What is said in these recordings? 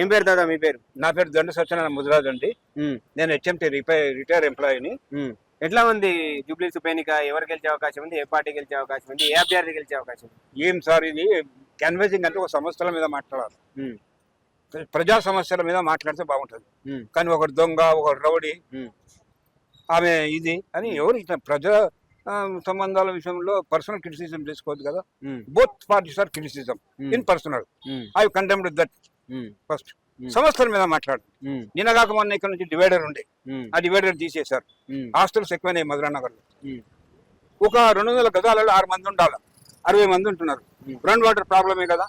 ఏం పేరు దాదా మీ పేరు? నా పేరు దండ సత్యనారాయణ ముదిరాజు అండి. నేను హెచ్ఎంటీ రిపైర్ రిటైర్ ఎంప్లాయీని. ఎట్లా ఉంది జూబ్లీస్ ఉప ఎన్నిక ఎవరు గెలిచే అవకాశం ఉంది? ఏ పార్టీ గెలిచే అవకాశం ఉంది? ఏ అభ్యర్థి గెలిచే అవకాశం ఉంది? ఏం సార్ ఇది? క్యాన్వేసింగ్ అంటే ఒక సమస్యల మీద మాట్లాడాలి. ప్రజా సమస్యల మీద మాట్లాడితే బాగుంటుంది. కానీ ఒకటి దొంగ ఒకటి రౌడీ ఆమె ఇది అని ఎవరు ఇట్లా ప్రజా సంబంధాల విషయంలో పర్సనల్ క్రిటిసిజం చేసుకోవద్దు కదా. Both parties are criticism in personal I condemned that first Hmm. సమస్యల మీద మాట్లాడు. ఉమ్, నిన్నగాక మొన్న ఇక్కడ నుంచి డివైడర్ ఉండే. ఆ డివైడర్ తీసేశారు. హాస్టల్స్ ఎక్కువైనాయి మధురా నగర్లో ఉమ్, ఒక రెండు వందల గదాలలో ఆరు మంది ఉండాలి. అరవై మంది ఉంటున్నారు. Hmm. గ్రౌండ్ వాటర్ ప్రాబ్లమే కదా.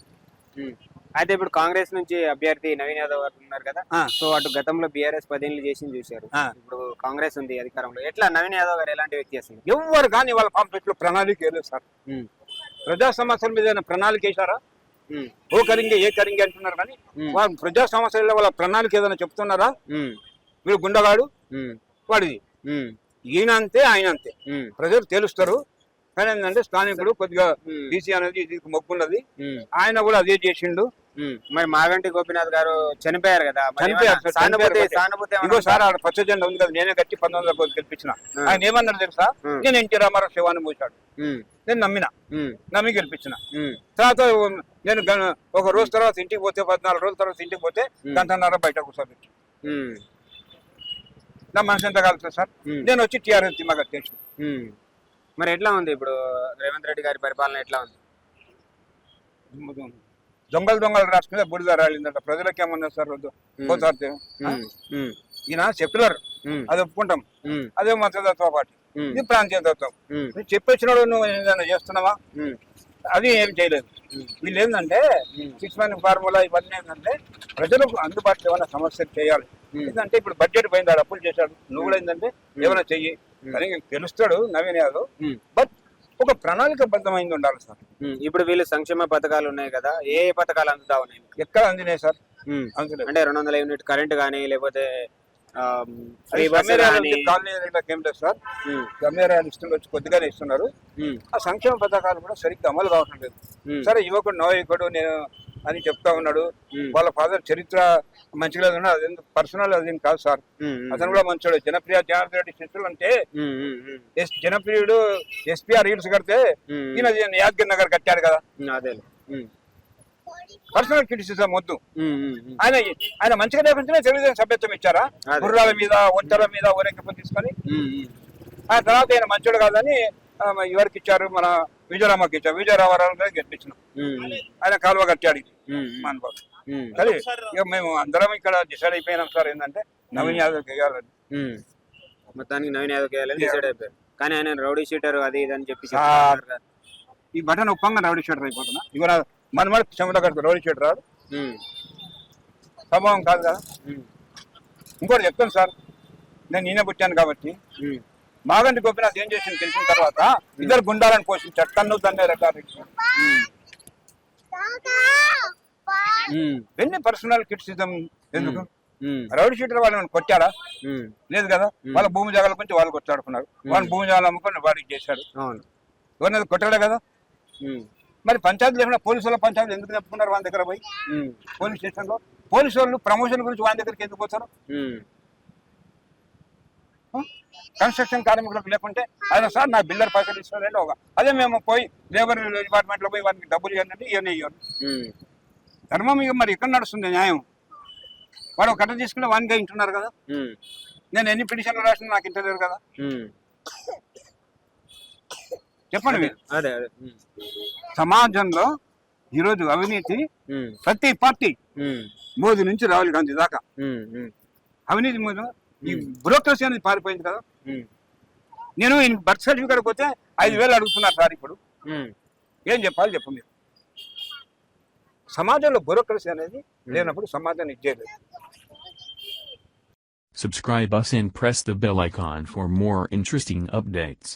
అయితే ఇప్పుడు కాంగ్రెస్ నుంచి అభ్యర్థి నవీన్ యాదవ్ గారు ఉన్నారు కదా. సో అటు గతంలో బీఆర్ఎస్ పదేళ్ళు చేసి చూశారు. ఇప్పుడు కాంగ్రెస్ ఉంది అధికారంలో. ఎట్లా? నవీన్ యాదవ్ గారు ఎలాంటి వ్యక్తి అసలు? ఎవరు కానీ వాళ్ళ పాంప్లెట్లో ప్రణాళిక వేయలేదు సార్. ప్రజా సమస్యల మీద ప్రణాళిక వేశారా? ఓ కరింగే ఏ కరింగే అంటున్నారు కానీ వాళ్ళ ప్రజా సమస్యల్లో వాళ్ళ ప్రణాళిక ఏదైనా చెప్తున్నారా? వీడు గుండగాడు? వాడిది. ఈయన అంతే ఆయన అంతే. ప్రజలు తెలుస్తారు. కానీ ఏంటంటే స్థానికుడు కొద్దిగా బీసీ అనేది మొక్కున్నది ఆయన కూడా అదే చేసిండు. మరి మాగంటి గోపీనాథ్ గారు చనిపోయారు కదా చనిపోయారు సానుభూతి చనిపోయారు. సానుభూతి ఏమన్నా ఇంకో సార్ ఆడ పచ్చ జెండా ఉంది కదా నేనే కట్టి పంతొమ్మిది వందల గెలిపించిన. ఆయన ఏమన్నాడు తెలుసా? నేను ఎన్టీ రామారావు శివాన్ని మూసాడు. నేను నమ్మిన. నమ్మి గెలిపించిన. తర్వాత నేను ఒక రోజు తర్వాత ఇంటికి పోతే పద్నాలుగు రోజుల తర్వాత ఇంటికి పోతే. గంటన్నర బయట కూర్చోబెట్టి. నా మనసు ఎంత కలుగుతుంది సార్? నేను వచ్చి టీఆర్ఎస్ తెలుసు ఉమ్. మరి ఎట్లా ఉంది ఇప్పుడు రేవంత్ రెడ్డి గారి పరిపాలన ఎట్లా ఉంది? దొంగలు దొంగలు మీద బుడిద రాలిందట ప్రజలకు ఏమన్నా సార్ పోతారు ఈయన సెక్యులర్ అది ఒప్పుకుంటాం. అదే మతతత్వ పార్టీ. ఇది ప్రాంతీయ తత్వం. నువ్వు చెప్పొచ్చినాడు నువ్వు ఏదైనా చేస్తున్నావా? అది ఏం చేయలేదు. వీళ్ళు ఏంటంటే సిక్స్ మంత్ ఫార్ములా ఇవన్నీ ఏంటంటే ప్రజలకు అందుబాటులో ఏమైనా సమస్యలు చేయాలి. ఎందుకంటే ఇప్పుడు బడ్జెట్ పోయింది అప్పులు చేశాడు. నువ్వు కూడా ఏంటంటే ఏమైనా చెయ్యి. తెలుస్తాడు నవీన్ యాదవ్. బట్ ఒక ప్రణాళికబద్ధమైంది ఉండాలి సార్. ఇప్పుడు వీళ్ళు సంక్షేమ పథకాలు ఉన్నాయి కదా ఏ ఏ పథకాలు అందుతా ఉన్నాయి ఎక్కడ అందినాయి సార్? అంటే రెండు వందల యూనిట్ కరెంట్ కానీ లేకపోతే సార్. గమ్యారాలు ఇస్తుండొచ్చు కొద్దిగానే ఇస్తున్నారు. ఆ సంక్షేమ పథకాలు కూడా సరిగ్గా అమలు కావటం లేదు. ఉమ్, సరే యువకుడు నవయువకుడు నేను అని చెప్తా ఉన్నాడు. వాళ్ళ ఫాదర్ చరిత్ర మంచిగా ఉన్నా అది పర్సనల్ అదేం కాదు సార్. అతను కూడా మంచోడు. జనప్రియ జనార్దన్ రెడ్డి శిష్యులు అంటే జనప్రియుడు ఎస్పీఆర్ రీల్స్ కడితే ఈయన యాదగిరి నగర్ కట్టాడు కదా. ఉమ్, పర్సనల్ క్రిటిసిజం వద్దు. ఆయన ఆయన మంచిగా లేకుంటేనే తెలుగుదేశం సభ్యత్వం ఇచ్చారా? అదే. గుర్రాల మీద ఒంటల మీద ఊరేగింపు తీసుకొని. ఆ తర్వాత ఆయన మంచోడు కాదని ఎవరికి ఇచ్చారు మన విజయరామకి ఇచ్చారు విజయరామారావు గెలిపించినాం. ఆయన కాలువ కట్టాడు ఉమ్, సరే ఇక మేము అందరం ఇక్కడ డిసైడ్ అయిపోయినాం సార్ ఏంటంటే నవీన్ యాదవ్ వేయాలని ఉమ్. మొత్తానికి నవీన్ యాదవ్ చేయాలని డిసైడ్ అయిపోయారు. కానీ ఆయన రౌడీ షీటర్ అది ఇది అని చెప్పి. ఈ బటన్ ఒప్పంగా రౌడీ షీటర్ అయిపోతున్నా ఇక మన మన చెమట కడుపు రౌడీ షీటర్ రాడు ఉమ్, స్వభావం కాదు కదా. ఇంకోటి చెప్తాను సార్. నేను నేనే పుట్టాను కాబట్టి మాగంటి గోపినాథ్ ఏం చేసింది తెలిసిన తర్వాత ఇద్దరు గుండాలను పోషించాడు తన్ను తన్నే రెడ్డి ఉమ్, ఎన్ని పర్సనల్ క్రిటిసిజం ఎందుకు? రౌడీ షీటర్ వాళ్ళని కొట్టాడా? లేదు కదా? వాళ్ళ భూమి జాగాల గురించి వాళ్ళు కొట్లాడుకున్నారు. వాళ్ళ భూమి జాగాలు అమ్ముకొని వాడికి చేశాడు. అవును. ఎవరినైనా కొట్టాడే కదా? మరి పంచాయతీ లేకుండా పోలీసుల పంచాయతీ ఎందుకు చెప్పుకున్నారు వాళ్ళ దగ్గర పోయి? పోలీస్ స్టేషన్లో పోలీసు వాళ్ళు ప్రమోషన్ గురించి వాళ్ళ దగ్గరికి ఎందుకు పోతారు? ఉమ్, కన్స్ట్రక్షన్ కార్మికులకు లేకుంటే అదే సార్ నా బిల్డర్ పైసలు ఇస్తారంటే ఒక అదే మేము పోయి లేబర్ డిపార్ట్మెంట్లో పోయి వారికి డబ్బులు ఇవ్వండి ఇవన్నీ ఇవ్వండి ధర్మం ఇక మరి ఎక్కడ నడుస్తుంది న్యాయం? వాడు ఒక కట్ట తీసుకుని వానిగా ఇంటున్నారు కదా? నేను ఎన్ని పిటిషన్లు రాసినా నాకు ఇంటలేరు కదా. చెప్పండి మీరు. అదే అదే ఉమ్, సమాజంలో ఈరోజు అవినీతి ప్రతి పార్టీ మోదీ నుంచి రాహుల్ గాంధీ దాకా. అవినీతి మీద ఈ బ్యూరోక్రసీ అనేది పారిపోయింది కదా. నేను బర్త్ సర్టిఫికేట్ పోతే ఐదు వేలు అడుగుతున్నారు సార్ ఇప్పుడు. ఏం చెప్పాలి చెప్పు మీరు. సమాజంలో బ్యూరోక్రసీ అనేది లేనప్పుడు సమాజాన్ని ఇచ్చేయలేదు Subscribe us and press the bell icon for more interesting updates.